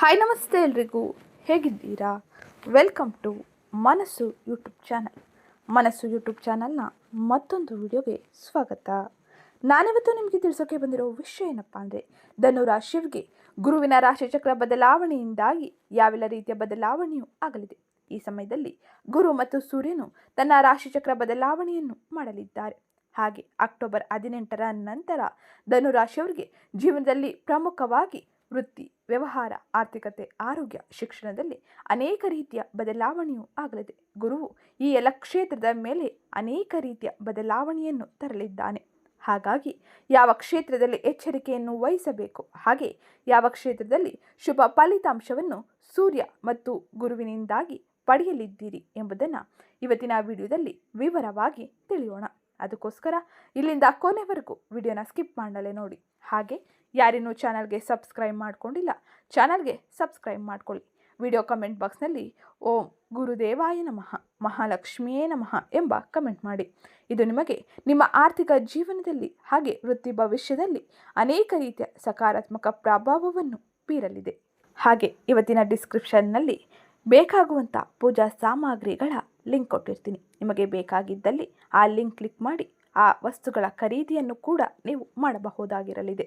Hi ನಮಸ್ತೆ ಎಲ್ರಿಗೂ. ಹೇಗಿದ್ದೀರಾ? Welcome to Manasu YouTube channel Manasu YouTube ಚಾನಲ್ನ ಮತ್ತೊಂದು ವಿಡಿಯೋಗೆ ಸ್ವಾಗತ. ನಾನಿವತ್ತು ನಿಮಗೆ ತಿಳಿಸೋಕೆ ಬಂದಿರೋ ವಿಷಯ ಏನಪ್ಪ ಅಂದರೆ ಧನುರಾಶಿಯವರಿಗೆ ಗುರುವಿನ ರಾಶಿಚಕ್ರ ಬದಲಾವಣೆಯಿಂದಾಗಿ ಯಾವೆಲ್ಲ ರೀತಿಯ ಬದಲಾವಣೆಯೂ ಆಗಲಿದೆ. ಈ ಸಮಯದಲ್ಲಿ ಗುರು ಮತ್ತು ಸೂರ್ಯನು ತನ್ನ ರಾಶಿಚಕ್ರ ಬದಲಾವಣೆಯನ್ನು ಮಾಡಲಿದ್ದಾರೆ. ಹಾಗೆ ಅಕ್ಟೋಬರ್ ಹದಿನೆಂಟರ ನಂತರ ಧನುರಾಶಿಯವರಿಗೆ ಜೀವನದಲ್ಲಿ ಪ್ರಮುಖವಾಗಿ ವೃತ್ತಿ, ವ್ಯವಹಾರ, ಆರ್ಥಿಕತೆ, ಆರೋಗ್ಯ, ಶಿಕ್ಷಣದಲ್ಲಿ ಅನೇಕ ರೀತಿಯ ಬದಲಾವಣೆಯೂ ಆಗಲಿದೆ. ಗುರುವು ಈ ಎಲ್ಲ ಕ್ಷೇತ್ರದ ಮೇಲೆ ಅನೇಕ ರೀತಿಯ ಬದಲಾವಣೆಯನ್ನು ತರಲಿದ್ದಾನೆ. ಹಾಗಾಗಿ ಯಾವ ಕ್ಷೇತ್ರದಲ್ಲಿ ಎಚ್ಚರಿಕೆಯನ್ನು ವಹಿಸಬೇಕು, ಹಾಗೆ ಯಾವ ಕ್ಷೇತ್ರದಲ್ಲಿ ಶುಭ ಫಲಿತಾಂಶವನ್ನು ಸೂರ್ಯ ಮತ್ತು ಗುರುವಿನಿಂದಾಗಿ ಪಡೆಯಲಿದ್ದೀರಿ ಎಂಬುದನ್ನು ಇವತ್ತಿನ ವಿಡಿಯೋದಲ್ಲಿ ವಿವರವಾಗಿ ತಿಳಿಯೋಣ. ಅದಕ್ಕೋಸ್ಕರ ಇಲ್ಲಿಂದ ಕೊನೆವರೆಗೂ ವಿಡಿಯೋನ ಸ್ಕಿಪ್ ಮಾಡಲೇ ನೋಡಿ. ಹಾಗೆ ಯಾರಿನ್ನೂ ಚಾನಲ್ಗೆ ಸಬ್ಸ್ಕ್ರೈಬ್ ಮಾಡ್ಕೊಂಡಿಲ್ಲ, ಚಾನಲ್ಗೆ ಸಬ್ಸ್ಕ್ರೈಬ್ ಮಾಡ್ಕೊಳ್ಳಿ. ವಿಡಿಯೋ ಕಮೆಂಟ್ ಬಾಕ್ಸ್ನಲ್ಲಿ ಓಂ ಗುರುದೇವಾಯ ನಮಃ, ಮಹಾಲಕ್ಷ್ಮಿಯೇ ನಮಃ ಎಂಬ ಕಮೆಂಟ್ ಮಾಡಿ. ಇದು ನಿಮಗೆ ನಿಮ್ಮ ಆರ್ಥಿಕ ಜೀವನದಲ್ಲಿ ಹಾಗೆ ವೃತ್ತಿ ಭವಿಷ್ಯದಲ್ಲಿ ಅನೇಕ ರೀತಿಯ ಸಕಾರಾತ್ಮಕ ಪ್ರಭಾವವನ್ನು ಬೀರಲಿದೆ. ಹಾಗೆ ಇವತ್ತಿನ ಡಿಸ್ಕ್ರಿಪ್ಷನ್ನಲ್ಲಿ ಬೇಕಾಗುವಂಥ ಪೂಜಾ ಸಾಮಗ್ರಿಗಳ ಲಿಂಕ್ ಕೊಟ್ಟಿರ್ತೀನಿ. ನಿಮಗೆ ಬೇಕಾಗಿದ್ದಲ್ಲಿ ಆ ಲಿಂಕ್ ಕ್ಲಿಕ್ ಮಾಡಿ ಆ ವಸ್ತುಗಳ ಖರೀದಿಯನ್ನು ಕೂಡ ನೀವು ಮಾಡಬಹುದಾಗಿರಲಿದೆ.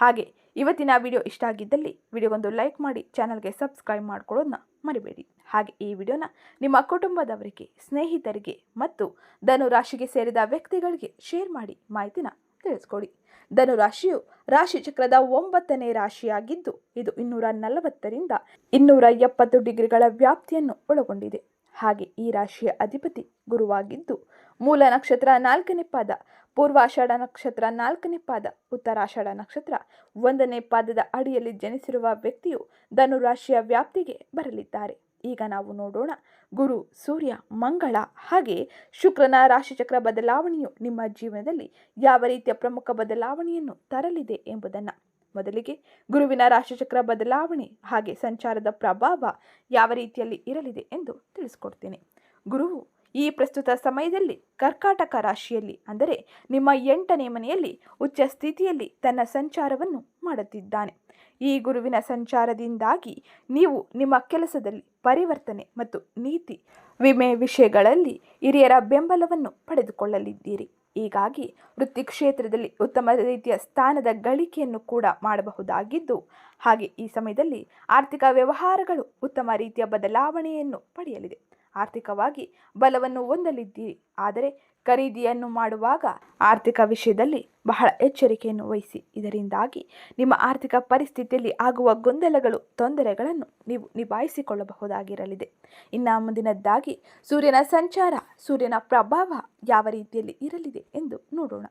ಹಾಗೆ, ಇವತ್ತಿನ ವಿಡಿಯೋ ಇಷ್ಟ ಆಗಿದ್ದಲ್ಲಿ ವಿಡಿಯೋಗೊಂದು ಲೈಕ್ ಮಾಡಿ, ಚಾನಲ್ಗೆ ಸಬ್ಸ್ಕ್ರೈಬ್ ಮಾಡ್ಕೊಳ್ಳೋದನ್ನ ಮರಿಬೇಡಿ. ಹಾಗೆ ಈ ವಿಡಿಯೋನ ನಿಮ್ಮ ಕುಟುಂಬದವರಿಗೆ, ಸ್ನೇಹಿತರಿಗೆ ಮತ್ತು ಧನುರಾಶಿಗೆ ಸೇರಿದ ವ್ಯಕ್ತಿಗಳಿಗೆ ಶೇರ್ ಮಾಡಿ ಮಾಹಿತಿನ ತಿಳಿಸ್ಕೊಡಿ. ಧನುರಾಶಿಯು ರಾಶಿ ಚಕ್ರದ ಒಂಬತ್ತನೇ ರಾಶಿಯಾಗಿದ್ದು, ಇದು ಇನ್ನೂರ ನಲವತ್ತರಿಂದ ಇನ್ನೂರ ಎಪ್ಪತ್ತು ಡಿಗ್ರಿಗಳ ವ್ಯಾಪ್ತಿಯನ್ನು ಒಳಗೊಂಡಿದೆ. ಹಾಗೆ ಈ ರಾಶಿಯ ಅಧಿಪತಿ ಗುರುವಾಗಿದ್ದು ಮೂಲ ನಕ್ಷತ್ರ ನಾಲ್ಕನೇ ಪಾದ, ಪೂರ್ವಾಷಾಢ ನಕ್ಷತ್ರ ನಾಲ್ಕನೇ ಪಾದ, ಉತ್ತರಾಷಾಢ ನಕ್ಷತ್ರ. ಒಂದನೇ ಪಾದದ ಅಡಿಯಲ್ಲಿ ಜನಿಸಿರುವ ವ್ಯಕ್ತಿಯು ಧನುರಾಶಿಯ ವ್ಯಾಪ್ತಿಗೆ ಬರಲಿದ್ದಾರೆ. ಈಗ ನಾವು ನೋಡೋಣ. ಗುರು, ಸೂರ್ಯ, ಮಂಗಳ ಹಾಗೆ ಶುಕ್ರನ ರಾಶಿಚಕ್ರ ಬದಲಾವಣೆಯು ನಿಮ್ಮ ಜೀವನದಲ್ಲಿ ಯಾವ ರೀತಿಯ ಪ್ರಮುಖ ಬದಲಾವಣೆಯನ್ನು ತರಲಿದೆ ಎಂಬುದನ್ನು. ಮೊದಲಿಗೆ ಗುರುವಿನ ರಾಶಿಚಕ್ರ ಬದಲಾವಣೆ ಹಾಗೆ ಸಂಚಾರದ ಪ್ರಭಾವ ಯಾವ ರೀತಿಯಲ್ಲಿ ಇರಲಿದೆ ಎಂದು ತಿಳಿಸ್ಕೊಡ್ತೀನಿ. ಗುರುವು ಈ ಪ್ರಸ್ತುತ ಸಮಯದಲ್ಲಿ ಕರ್ಕಾಟಕ ರಾಶಿಯಲ್ಲಿ, ಅಂದರೆ ನಿಮ್ಮ ಎಂಟನೇ ಮನೆಯಲ್ಲಿ ಉಚ್ಚ ಸ್ಥಿತಿಯಲ್ಲಿ ತನ್ನ ಸಂಚಾರವನ್ನು ಮಾಡುತ್ತಿದ್ದಾನೆ. ಈ ಗುರುವಿನ ಸಂಚಾರದಿಂದಾಗಿ ನೀವು ನಿಮ್ಮ ಕೆಲಸದಲ್ಲಿ ಪರಿವರ್ತನೆ ಮತ್ತು ನೀತಿ ವಿಮೆ ವಿಷಯಗಳಲ್ಲಿ ಹಿರಿಯರ ಬೆಂಬಲವನ್ನು ಪಡೆದುಕೊಳ್ಳಲಿದ್ದೀರಿ. ಹೀಗಾಗಿ ವೃತ್ತಿ ಕ್ಷೇತ್ರದಲ್ಲಿ ಉತ್ತಮ ರೀತಿಯ ಸ್ಥಾನದ ಗಳಿಕೆಯನ್ನು ಕೂಡ ಮಾಡಬಹುದಾಗಿದ್ದು, ಹಾಗೆ ಈ ಸಮಯದಲ್ಲಿ ಆರ್ಥಿಕ ವ್ಯವಹಾರಗಳು ಉತ್ತಮ ರೀತಿಯ ಬದಲಾವಣೆಯನ್ನು ಪಡೆಯಲಿದೆ. ಆರ್ಥಿಕವಾಗಿ ಬಲವನ್ನು ಹೊಂದಲಿದ್ದೀರಿ. ಆದರೆ ಖರೀದಿಯನ್ನು ಮಾಡುವಾಗ ಆರ್ಥಿಕ ವಿಷಯದಲ್ಲಿ ಬಹಳ ಎಚ್ಚರಿಕೆಯನ್ನು ವಹಿಸಿ. ಇದರಿಂದಾಗಿ ನಿಮ್ಮ ಆರ್ಥಿಕ ಪರಿಸ್ಥಿತಿಯಲ್ಲಿ ಆಗುವ ಗೊಂದಲಗಳು, ತೊಂದರೆಗಳನ್ನು ನೀವು ನಿಭಾಯಿಸಿಕೊಳ್ಳಬಹುದಾಗಿರಲಿದೆ. ಇನ್ನು ಮುಂದಿನದ್ದಾಗಿ, ಸೂರ್ಯನ ಸಂಚಾರ, ಸೂರ್ಯನ ಪ್ರಭಾವ ಯಾವ ರೀತಿಯಲ್ಲಿ ಇರಲಿದೆ ಎಂದು ನೋಡೋಣ.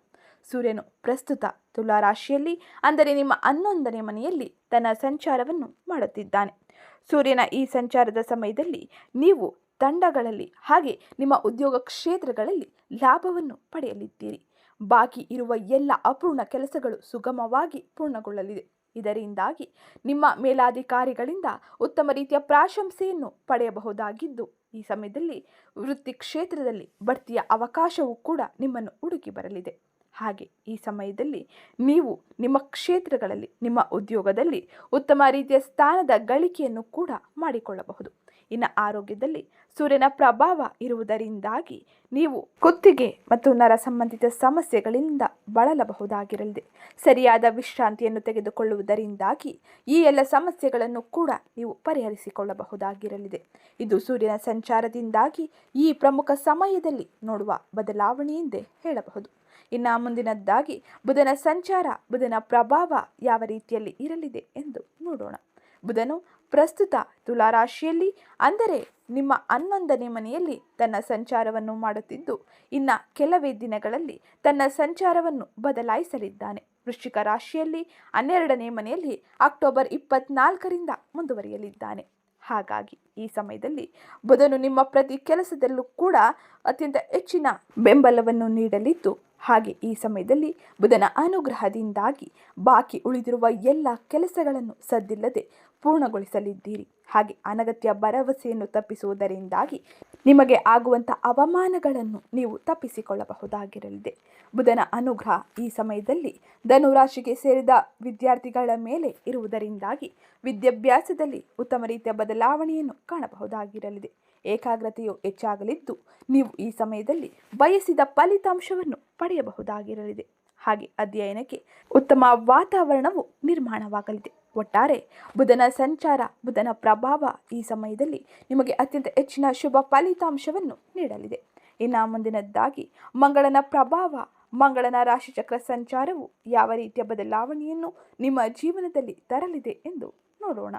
ಸೂರ್ಯನು ಪ್ರಸ್ತುತ ತುಲಾ ರಾಶಿಯಲ್ಲಿ ಅಂದರೆ ನಿಮ್ಮ ಹನ್ನೊಂದನೇ ಮನೆಯಲ್ಲಿ ತನ್ನ ಸಂಚಾರವನ್ನು ಮಾಡುತ್ತಿದ್ದಾನೆ. ಸೂರ್ಯನ ಈ ಸಂಚಾರದ ಸಮಯದಲ್ಲಿ ನೀವು ತಂಡಗಳಲ್ಲಿ ಹಾಗೆ ನಿಮ್ಮ ಉದ್ಯೋಗ ಕ್ಷೇತ್ರಗಳಲ್ಲಿ ಲಾಭವನ್ನು ಪಡೆಯಲಿದ್ದೀರಿ. ಬಾಕಿ ಇರುವ ಎಲ್ಲ ಅಪೂರ್ಣ ಕೆಲಸಗಳು ಸುಗಮವಾಗಿ ಪೂರ್ಣಗೊಳ್ಳಲಿದೆ. ಇದರಿಂದಾಗಿ ನಿಮ್ಮ ಮೇಲಾಧಿಕಾರಿಗಳಿಂದ ಉತ್ತಮ ರೀತಿಯ ಪ್ರಾಶಂಸೆಯನ್ನು ಪಡೆಯಬಹುದಾಗಿದ್ದು, ಈ ಸಮಯದಲ್ಲಿ ವೃತ್ತಿ ಕ್ಷೇತ್ರದಲ್ಲಿ ಬಡ್ತಿಯ ಅವಕಾಶವೂ ಕೂಡ ನಿಮ್ಮನ್ನು ಹುಡುಕಿ ಬರಲಿದೆ. ಹಾಗೆ ಈ ಸಮಯದಲ್ಲಿ ನೀವು ನಿಮ್ಮ ಕ್ಷೇತ್ರಗಳಲ್ಲಿ, ನಿಮ್ಮ ಉದ್ಯೋಗದಲ್ಲಿ ಉತ್ತಮ ರೀತಿಯ ಸ್ಥಾನದ ಗಳಿಕೆಯನ್ನು ಕೂಡ ಮಾಡಿಕೊಳ್ಳಬಹುದು. ಇನ್ನು ಆರೋಗ್ಯದಲ್ಲಿ ಸೂರ್ಯನ ಪ್ರಭಾವ ಇರುವುದರಿಂದಾಗಿ ನೀವು ಕುತ್ತಿಗೆ ಮತ್ತು ನರ ಸಂಬಂಧಿತ ಸಮಸ್ಯೆಗಳಿಂದ ಬಳಲಬಹುದಾಗಿರಲಿದೆ. ಸರಿಯಾದ ವಿಶ್ರಾಂತಿಯನ್ನು ತೆಗೆದುಕೊಳ್ಳುವುದರಿಂದಾಗಿ ಈ ಎಲ್ಲ ಸಮಸ್ಯೆಗಳನ್ನು ಕೂಡ ನೀವು ಪರಿಹರಿಸಿಕೊಳ್ಳಬಹುದಾಗಿರಲಿದೆ. ಇದು ಸೂರ್ಯನ ಸಂಚಾರದಿಂದಾಗಿ ಈ ಪ್ರಮುಖ ಸಮಯದಲ್ಲಿ ನೋಡುವ ಬದಲಾವಣೆ ಎಂದೇ ಹೇಳಬಹುದು. ಇನ್ನು ಮುಂದಿನದ್ದಾಗಿ ಬುಧನ ಸಂಚಾರ, ಬುಧನ ಪ್ರಭಾವ ಯಾವ ರೀತಿಯಲ್ಲಿ ಇರಲಿದೆ ಎಂದು ನೋಡೋಣ. ಬುಧನು ಪ್ರಸ್ತುತ ತುಲಾರಾಶಿಯಲ್ಲಿ, ಅಂದರೆ ನಿಮ್ಮ ಹನ್ನೊಂದನೇ ಮನೆಯಲ್ಲಿ ತನ್ನ ಸಂಚಾರವನ್ನು ಮಾಡುತ್ತಿದ್ದು, ಇನ್ನು ಕೆಲವೇ ದಿನಗಳಲ್ಲಿ ತನ್ನ ಸಂಚಾರವನ್ನು ಬದಲಾಯಿಸಲಿದ್ದಾನೆ. ವೃಶ್ಚಿಕ ರಾಶಿಯಲ್ಲಿ ಹನ್ನೆರಡನೇ ಮನೆಯಲ್ಲಿ ಅಕ್ಟೋಬರ್ ಇಪ್ಪತ್ನಾಲ್ಕರಿಂದ ಮುಂದುವರಿಯಲಿದ್ದಾನೆ. ಹಾಗಾಗಿ ಈ ಸಮಯದಲ್ಲಿ ಬುಧನು ನಿಮ್ಮ ಪ್ರತಿ ಕೆಲಸದಲ್ಲೂ ಕೂಡ ಅತ್ಯಂತ ಹೆಚ್ಚಿನ ಬೆಂಬಲವನ್ನು ನೀಡಲಿದ್ದು ಹಾಗೆ ಈ ಸಮಯದಲ್ಲಿ ಬುಧನ ಅನುಗ್ರಹದಿಂದಾಗಿ ಬಾಕಿ ಉಳಿದಿರುವ ಎಲ್ಲ ಕೆಲಸಗಳನ್ನು ಸದ್ದಿಲ್ಲದೆ ಪೂರ್ಣಗೊಳಿಸಲಿದ್ದೀರಿ. ಹಾಗೆ ಅನಗತ್ಯ ಭರವಸೆಯನ್ನು ತಪ್ಪಿಸುವುದರಿಂದಾಗಿ ನಿಮಗೆ ಆಗುವಂಥ ಅವಮಾನಗಳನ್ನು ನೀವು ತಪ್ಪಿಸಿಕೊಳ್ಳಬಹುದಾಗಿರಲಿದೆ. ಬುಧನ ಅನುಗ್ರಹ ಈ ಸಮಯದಲ್ಲಿ ಧನುರಾಶಿಗೆ ಸೇರಿದ ವಿದ್ಯಾರ್ಥಿಗಳ ಮೇಲೆ ಇರುವುದರಿಂದಾಗಿ ವಿದ್ಯಾಭ್ಯಾಸದಲ್ಲಿ ಉತ್ತಮ ರೀತಿಯ ಬದಲಾವಣೆಯನ್ನು ಕಾಣಬಹುದಾಗಿರಲಿದೆ. ಏಕಾಗ್ರತೆಯು ಹೆಚ್ಚಾಗಲಿದ್ದು ನೀವು ಈ ಸಮಯದಲ್ಲಿ ಬಯಸಿದ ಫಲಿತಾಂಶವನ್ನು ಪಡೆಯಬಹುದಾಗಿರಲಿದೆ. ಹಾಗೆ ಅಧ್ಯಯನಕ್ಕೆ ಉತ್ತಮ ವಾತಾವರಣವು ನಿರ್ಮಾಣವಾಗಲಿದೆ. ಒಟ್ಟಾರೆ ಬುಧನ ಸಂಚಾರ, ಬುಧನ ಪ್ರಭಾವ ಈ ಸಮಯದಲ್ಲಿ ನಿಮಗೆ ಅತ್ಯಂತ ಹೆಚ್ಚಿನ ಶುಭ ಫಲಿತಾಂಶವನ್ನು ನೀಡಲಿದೆ. ಇನ್ನು ಮುಂದಿನದ್ದಾಗಿ ಮಂಗಳನ ಪ್ರಭಾವ, ಮಂಗಳನ ರಾಶಿಚಕ್ರ ಸಂಚಾರವು ಯಾವ ರೀತಿಯ ಬದಲಾವಣೆಯನ್ನು ನಿಮ್ಮ ಜೀವನದಲ್ಲಿ ತರಲಿದೆ ಎಂದು ನೋಡೋಣ.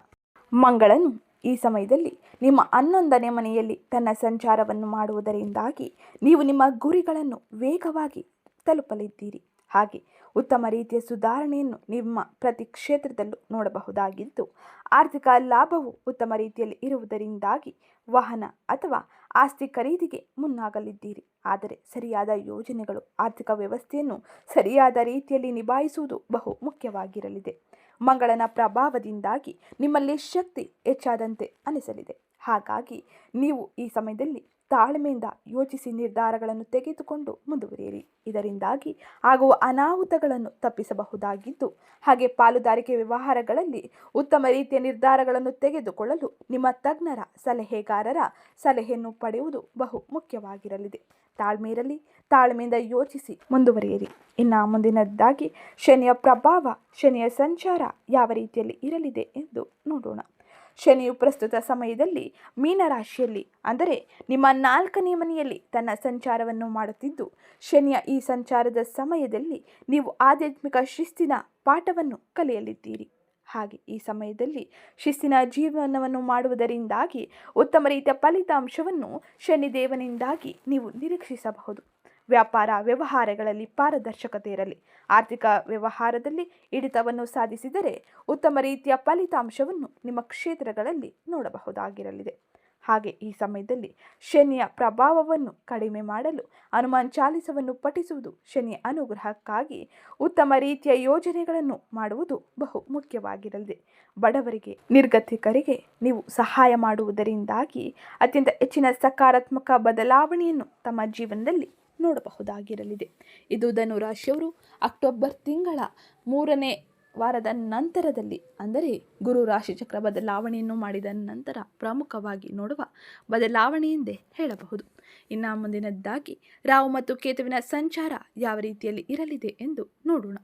ಮಂಗಳನು ಈ ಸಮಯದಲ್ಲಿ ನಿಮ್ಮ ಹನ್ನೊಂದನೇ ಮನೆಯಲ್ಲಿ ತನ್ನ ಸಂಚಾರವನ್ನು ಮಾಡುವುದರಿಂದಾಗಿ ನೀವು ನಿಮ್ಮ ಗುರಿಗಳನ್ನು ವೇಗವಾಗಿ ತಲುಪಲಿದ್ದೀರಿ. ಹಾಗೆ ಉತ್ತಮ ರೀತಿಯ ಸುಧಾರಣೆಯನ್ನು ನಿಮ್ಮ ಪ್ರತಿ ಕ್ಷೇತ್ರದಲ್ಲೂ ನೋಡಬಹುದಾಗಿದ್ದು, ಆರ್ಥಿಕ ಲಾಭವು ಉತ್ತಮ ರೀತಿಯಲ್ಲಿ ಇರುವುದರಿಂದಾಗಿ ವಾಹನ ಅಥವಾ ಆಸ್ತಿ ಖರೀದಿಗೆ ಮುನ್ನಾಗಲಿದ್ದೀರಿ. ಆದರೆ ಸರಿಯಾದ ಯೋಜನೆಗಳು, ಆರ್ಥಿಕ ವ್ಯವಸ್ಥೆಯನ್ನು ಸರಿಯಾದ ರೀತಿಯಲ್ಲಿ ನಿಭಾಯಿಸುವುದು ಬಹು ಮುಖ್ಯವಾಗಿರಲಿದೆ. ಮಂಗಳನ ಪ್ರಭಾವದಿಂದಾಗಿ ನಿಮ್ಮಲ್ಲಿ ಶಕ್ತಿ ಹೆಚ್ಚಾದಂತೆ ಅನಿಸಲಿದೆ. ಹಾಗಾಗಿ ನೀವು ಈ ಸಮಯದಲ್ಲಿ ತಾಳ್ಮೆಯಿಂದ ಯೋಚಿಸಿ ನಿರ್ಧಾರಗಳನ್ನು ತೆಗೆದುಕೊಂಡು ಮುಂದುವರಿಯಿರಿ. ಇದರಿಂದಾಗಿ ಆಗುವ ಅನಾಹುತಗಳನ್ನು ತಪ್ಪಿಸಬಹುದಾಗಿದ್ದು, ಹಾಗೆ ಪಾಲುದಾರಿಕೆ ವ್ಯವಹಾರಗಳಲ್ಲಿ ಉತ್ತಮ ರೀತಿಯ ನಿರ್ಧಾರಗಳನ್ನು ತೆಗೆದುಕೊಳ್ಳಲು ನಿಮ್ಮ ತಜ್ಞರ ಸಲಹೆಗಾರರ ಸಲಹೆಯನ್ನು ಪಡೆಯುವುದು ಬಹು ಮುಖ್ಯವಾಗಿರಲಿದೆ. ತಾಳ್ಮೆ ಇರಲಿ ತಾಳ್ಮೆಯಿಂದ ಯೋಚಿಸಿ ಮುಂದುವರಿಯಿರಿ. ಇನ್ನು ಮುಂದಿನದ್ದಾಗಿ ಶನಿಯ ಪ್ರಭಾವ, ಶನಿಯ ಸಂಚಾರ ಯಾವ ರೀತಿಯಲ್ಲಿ ಇರಲಿದೆ ಎಂದು ನೋಡೋಣ. ಶನಿಯು ಪ್ರಸ್ತುತ ಸಮಯದಲ್ಲಿ ಮೀನರಾಶಿಯಲ್ಲಿ. ಅಂದರೆ ನಿಮ್ಮ ನಾಲ್ಕನೇ ಮನೆಯಲ್ಲಿ ತನ್ನ ಸಂಚಾರವನ್ನು ಮಾಡುತ್ತಿದ್ದು, ಶನಿಯ ಈ ಸಂಚಾರದ ಸಮಯದಲ್ಲಿ ನೀವು ಆಧ್ಯಾತ್ಮಿಕ ಶಿಸ್ತಿನ ಪಾಠವನ್ನು ಕಲಿಯಲಿದ್ದೀರಿ. ಹಾಗೆ ಈ ಸಮಯದಲ್ಲಿ ಶಿಸ್ತಿನ ಜೀವನವನ್ನು ಮಾಡುವುದರಿಂದಾಗಿ ಉತ್ತಮ ರೀತಿಯ ಫಲಿತಾಂಶವನ್ನು ಶನಿದೇವನಿಂದಾಗಿ ನೀವು ನಿರೀಕ್ಷಿಸಬಹುದು. ವ್ಯಾಪಾರ, ವ್ಯವಹಾರಗಳಲ್ಲಿ ಪಾರದರ್ಶಕತೆ ಇರಲಿ. ಆರ್ಥಿಕ ವ್ಯವಹಾರದಲ್ಲಿ ಹಿಡಿತವನ್ನು ಸಾಧಿಸಿದರೆ ಉತ್ತಮ ರೀತಿಯ ಫಲಿತಾಂಶವನ್ನು ನಿಮ್ಮ ಕ್ಷೇತ್ರಗಳಲ್ಲಿ ನೋಡಬಹುದಾಗಿರಲಿದೆ. ಹಾಗೆ ಈ ಸಮಯದಲ್ಲಿ ಶನಿಯ ಪ್ರಭಾವವನ್ನು ಕಡಿಮೆ ಮಾಡಲು ಹನುಮಾನ್ ಚಾಲಿಸವನ್ನು ಪಠಿಸುವುದು ಶನಿಯ ಅನುಗ್ರಹಕ್ಕಾಗಿ ಉತ್ತಮ ರೀತಿಯ ಯೋಜನೆಗಳನ್ನು ಮಾಡುವುದು ಬಹು ಮುಖ್ಯವಾಗಿರಲಿದೆ. ಬಡವರಿಗೆ, ನಿರ್ಗತಿಕರಿಗೆ ನೀವು ಸಹಾಯ ಮಾಡುವುದರಿಂದಾಗಿ ಅತ್ಯಂತ ಹೆಚ್ಚಿನ ಸಕಾರಾತ್ಮಕ ಬದಲಾವಣೆಯನ್ನು ತಮ್ಮ ಜೀವನದಲ್ಲಿ ನೋಡಬಹುದಾಗಿರಲಿದೆ. ಇದು ಧನುರಾಶಿಯವರು ಅಕ್ಟೋಬರ್ ತಿಂಗಳ ಮೂರನೇ ವಾರದ ನಂತರದಲ್ಲಿ, ಅಂದರೆ ಗುರು ರಾಶಿಚಕ್ರ ಬದಲಾವಣೆಯನ್ನು ಮಾಡಿದ ನಂತರ ಪ್ರಮುಖವಾಗಿ ನೋಡುವ ಬದಲಾವಣೆ ಎಂದೇ ಹೇಳಬಹುದು. ಇನ್ನು ಮುಂದಿನದ್ದಾಗಿ ರಾವು ಮತ್ತು ಕೇತುವಿನ ಸಂಚಾರ ಯಾವ ರೀತಿಯಲ್ಲಿ ಇರಲಿದೆ ಎಂದು ನೋಡೋಣ.